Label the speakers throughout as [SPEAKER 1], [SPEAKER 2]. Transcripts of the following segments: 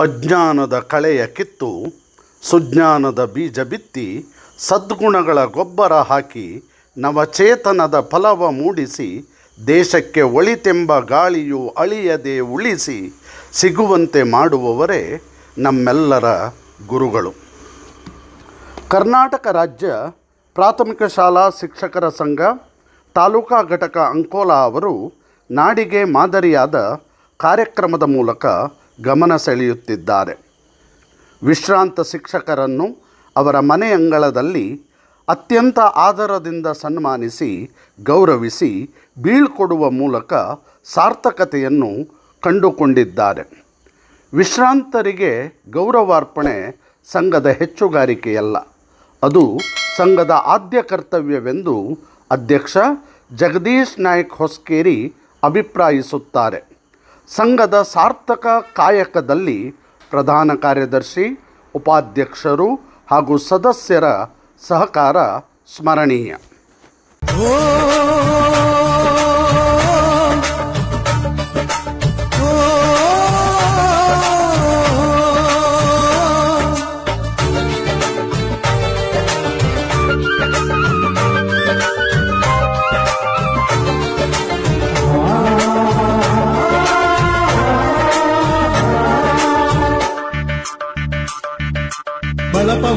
[SPEAKER 1] ಅಜ್ಞಾನದ ಕಳೆಯ ಕಿತ್ತು, ಸುಜ್ಞಾನದ ಬೀಜ ಬಿತ್ತಿ, ಸದ್ಗುಣಗಳ ಗೊಬ್ಬರ ಹಾಕಿ, ನವಚೇತನದ ಫಲವ ಮೂಡಿಸಿ, ದೇಶಕ್ಕೆ ಒಳಿತೆಂಬ ಗಾಳಿಯು ಅಳಿಯದೆ ಉಳಿಸಿ, ಸಿಗುವಂತೆ ಮಾಡುವವರೇ ನಮ್ಮೆಲ್ಲರ ಗುರುಗಳು. ಕರ್ನಾಟಕ ರಾಜ್ಯ ಪ್ರಾಥಮಿಕ ಶಾಲಾ ಶಿಕ್ಷಕರ ಸಂಘ, ತಾಲೂಕಾ ಘಟಕ ಅಂಕೋಲಾ ಅವರು ನಾಡಿಗೆ ಮಾದರಿಯಾದ ಕಾರ್ಯಕ್ರಮದ ಮೂಲಕ ಗಮನ ಸೆಳೆಯುತ್ತಿದ್ದಾರೆ. ವಿಶ್ರಾಂತ ಶಿಕ್ಷಕರನ್ನು ಅವರ ಮನೆ ಅಂಗಳದಲ್ಲಿ ಅತ್ಯಂತ ಆದರದಿಂದ ಸನ್ಮಾನಿಸಿ, ಗೌರವಿಸಿ, ಬೀಳ್ಕೊಡುವ ಮೂಲಕ ಸಾರ್ಥಕತೆಯನ್ನು ಕಂಡುಕೊಂಡಿದ್ದಾರೆ. ವಿಶ್ರಾಂತರಿಗೆ ಗೌರವಾರ್ಪಣೆ ಸಂಘದ ಹೆಚ್ಚುಗಾರಿಕೆಯಲ್ಲ. ಅದು ಸಂಘದ ಆದ್ಯ ಕರ್ತವ್ಯವೆಂದು ಅಧ್ಯಕ್ಷ ಜಗದೀಶ್ ನಾಯಕ್ ಹೊಸ್ಕೇರಿ ಅಭಿಪ್ರಾಯಿಸುತ್ತಾರೆ. ಸಂಘದ ಸಾರ್ಥಕ ಕಾಯಕದಲ್ಲಿ ಪ್ರಧಾನ ಕಾರ್ಯದರ್ಶಿ ಉಪಾಧ್ಯಕ್ಷರು ಹಾಗೂ ಸದಸ್ಯರ ಸಹಕಾರ ಸ್ಮರಣೀಯ.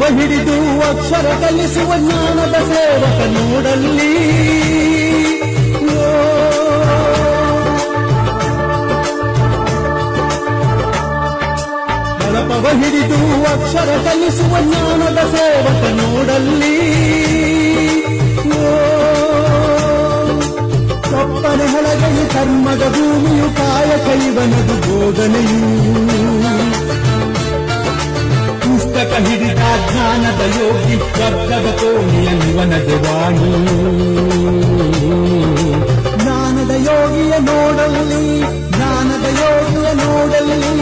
[SPEAKER 2] ಬಳಪವ ಹಿಡಿದು ಅಕ್ಷರ ಕಲಿಸುವ ಜ್ಞಾನದ ಸೇವಕ ನೋಡಲ್ಲಿ. ಬಳಪವ ಹಿಡಿದು ಅಕ್ಷರ ಕಲಿಸುವ ಜ್ಞಾನದ ಸೇವಕ ನೋಡಲ್ಲಿ ಓ. ಕಪ್ಪನೆ ಹಳಗೈ ಕರ್ಮದ ಭೂಮಿಯು ಕಾಯ ಕೈವನದು ಬೋಧನೆಯೂ ಪುಸ್ತಕ ಹಿಡಿದ ಜ್ಞಾನದ ಯೋಗಿ ಸ್ವರ್ಗದ ಕೋಣಿಯ ನಿವನದ ವಾಣಿ. ಜ್ಞಾನದ ಯೋಗಿಯ ನೋಡಲಿ ಜ್ಞಾನದ ಯೋಗಿಯ ನೋಡಲ್ಲಿ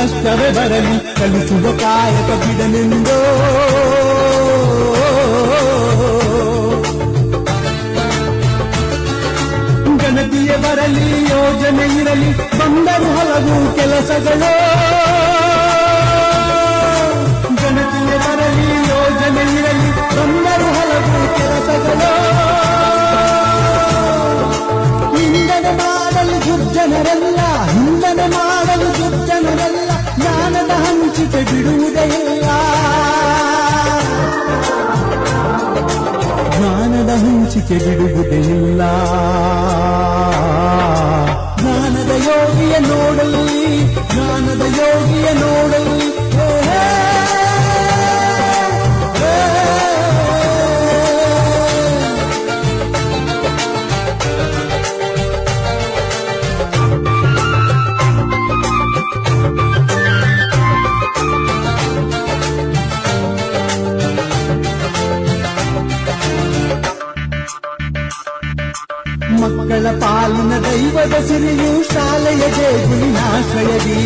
[SPEAKER 2] ಬಾಳಿಗೆ ಕಷ್ಟವೇ ಬರಲಿ ಕಲಿಸುವ ಕಾಯಕ ಬಿಡನೆಂದೋ ಗಣತಿಯ ಬರಲಿ ಯೋಜನೆ ಇರಲಿ ಬಂದರು ಹಲವು ಕೆಲಸಗಳು ಗಣತಿಯ ಬರಲಿ ಯೋಜನೆ ಇರಲಿ ಬಂದರು ಹಲವು ಕೆಲಸಗಳು ಹಿಂದನೆ ಮಾಡಲು ದುರ್ಜನರೆಲ್ಲ ಇಲ್ಲ ಜ್ಞಾನದ ಯೋಗಿಯ ನೋಡಲಿ ಜ್ಞಾನದ ಯೋಗಿಯ ನೋಡಲಿ. ಮಕ್ಕಳ ಪಾಲಿನ ದೈವದ ಸಿರಿಯು ಶಾಲೆಯ ದೇಗುಲಿನಾಶ್ರಯದಿ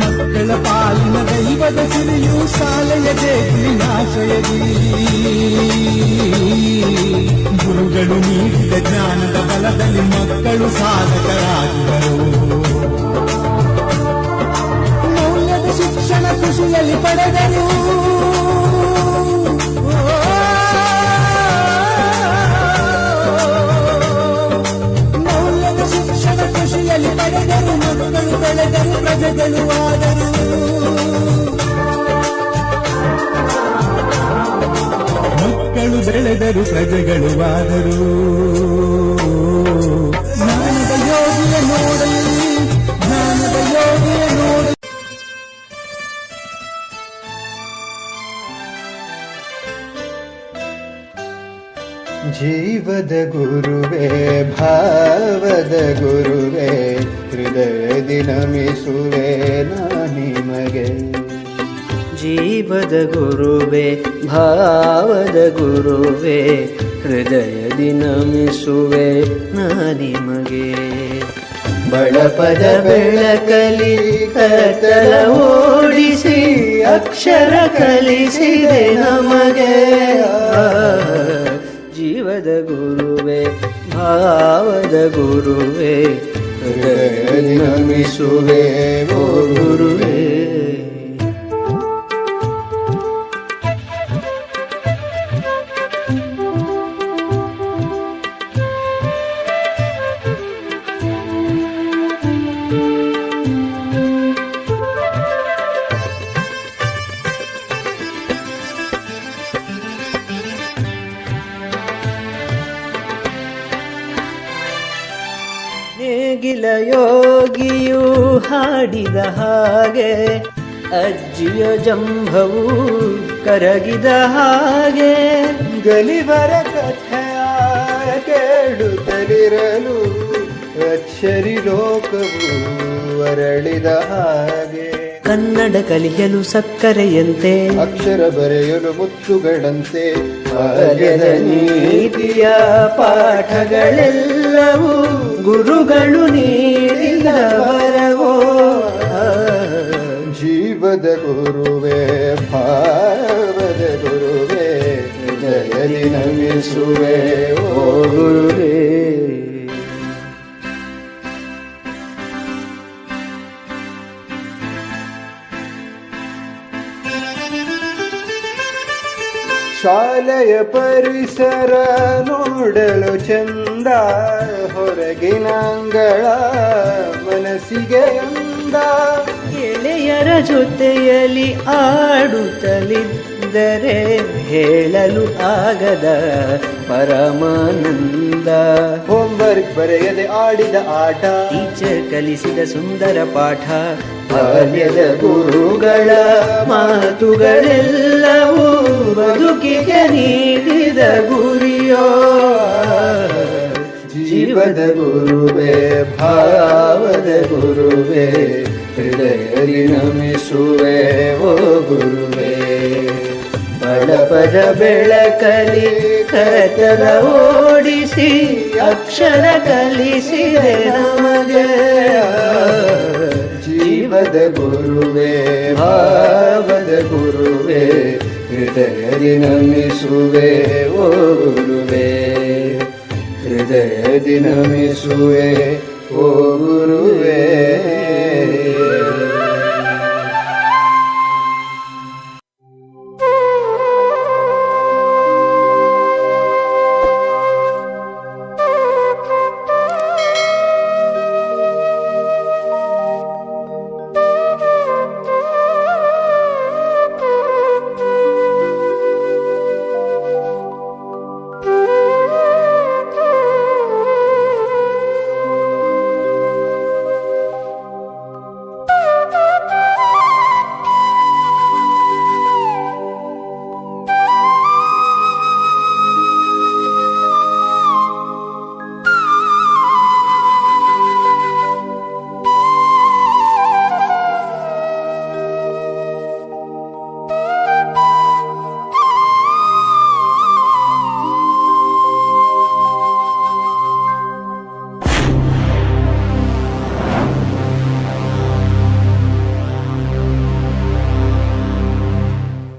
[SPEAKER 2] ಮಕ್ಕಳ ಪಾಲಿನ ದೈವದ ಸಿರಿಯು ಶಾಲೆಯ ದೇಗುಲಿನಾಶ್ರಯದಿ ಗುರುಗಳು ನೀಡಿದ ಜ್ಞಾನದ ಬಲದಲ್ಲಿ ಮಕ್ಕಳು ಸಾಧಕರಾಗಿದರು ಮೌಲ್ಯದ ಶಿಕ್ಷಣ ಖುಷಿಯಲ್ಲಿ ಪಡೆದರು. ಖುಷಿಯಲ್ಲಿ ಪಡೆದರು ಮಕ್ಕಳು ಬೆಳೆದರು ಪ್ರಜೆಗಳು ಆದರು. ಮಕ್ಕಳು ಬೆಳೆದರು ಪ್ರಜೆಗಳು ಆದರು.
[SPEAKER 3] ಜೀವದ ಗುರುವೇ, ಭಾವದ ಗುರುವೇ ಹೃದಯದಿ ನಮಿಸುವೆ ನಿಮಗೆ.
[SPEAKER 4] ಜೀವದ ಗುರುವೇ, ಭಾವದ ಗುರುವೇ ಹೃದಯದಿ ನಮಿಸುವೆ ನಿಮಗೆ. ಬಳಪದ ಬೆಳಕಲಿ, ಕತ್ತಲ ಓಡಿಸಿ, ಅಕ್ಷರ ಕಲಿಸಿದೆ ನಮಗೆ. ಆ, ಜೀವದ ಗುರುವೆ ಭಾವದ ಗುರುವೆ ಹೃದಯದಿ ನಮಿಸುವೆ ಓ ಹಾಡಿದ ಹಾಗೆ ಅಜ್ಜಿಯ ಜಂಭವು ಕರಗಿದ ಹಾಗೆ
[SPEAKER 3] ಗಲಿವರ ಕಥೆಯ ಕೇಳುತ್ತಲಿರಲು ಅಕ್ಷರಿ ಲೋಕವು ಅರಳಿದ ಹಾಗೆ.
[SPEAKER 4] ಕನ್ನಡ ಕಲಿಯಲು ಸಕ್ಕರೆಯಂತೆ
[SPEAKER 3] ಅಕ್ಷರ ಬರೆಯಲು ಮುತ್ತುಗಳಂತೆ
[SPEAKER 4] ನೀತಿಯ ಪಾಠಗಳೆಲ್ಲವೂ ಗುರುಗಳು ನೀಡಿದ ವರವೋ
[SPEAKER 3] ಗುರುವೆ ಭಾವದ ಗುರುವೇ ಹೃದಯದಿ ನಮಿಸುವೆ,
[SPEAKER 4] ಓ ಗುರುವೇ.
[SPEAKER 3] ಶಾಲೆಯ ಪರಿಸರ ನೋಡಲು ಚಂದ ಹೊರಗಿನಾಂಗಳ ಮನಸ್ಸಿಗೆ ಅಂದ.
[SPEAKER 4] ಗೆಳೆಯರ ಜೊತೆಯಲ್ಲಿ ಆಡುತ್ತಲಿದ್ದರೆ ಹೇಳಲು ಆಗದ ಪರಮಾನಂದ.
[SPEAKER 3] ಹೋಮ್ವರ್ಕ್ ಬರೆಯದೆ ಆಡಿದ ಆಟ.
[SPEAKER 4] ಟೀಚರ್ ಕಲಿಸಿದ ಸುಂದರ ಪಾಠ. ಬಾಲ್ಯದ ಗುರುಗಳ ಮಾತುಗಳೆಲ್ಲವೂ ಬದುಕಿಗೆ ನೀಡಿದ ಗುರಿಯೋ.
[SPEAKER 3] ಜೀವದ ಗುರುವೇ ಭಾವದ ಗುರುವೇ ಹೃದಯದಿ ನಮಿಸುವೆ ಓ ಗುರುವೇ.
[SPEAKER 4] ಬಡಪದ ಬೆಳಕಲಿ ಕರತನ ಓಡಿಸಿ, ಅಕ್ಷರ ಕಲಿಸಿದೆ ನಮಗೆ.
[SPEAKER 3] ಜೀವದ ಗುರುವೆ, ಭಾವದ ಗುರುವೇ ಹೃದಯದಿ ನಮಿಸುವೆ ಓ ಗುರುವೇ. ಹೃದಯದಿ ನಮಿಸುವೆ ಓ ಗುರುವೇ.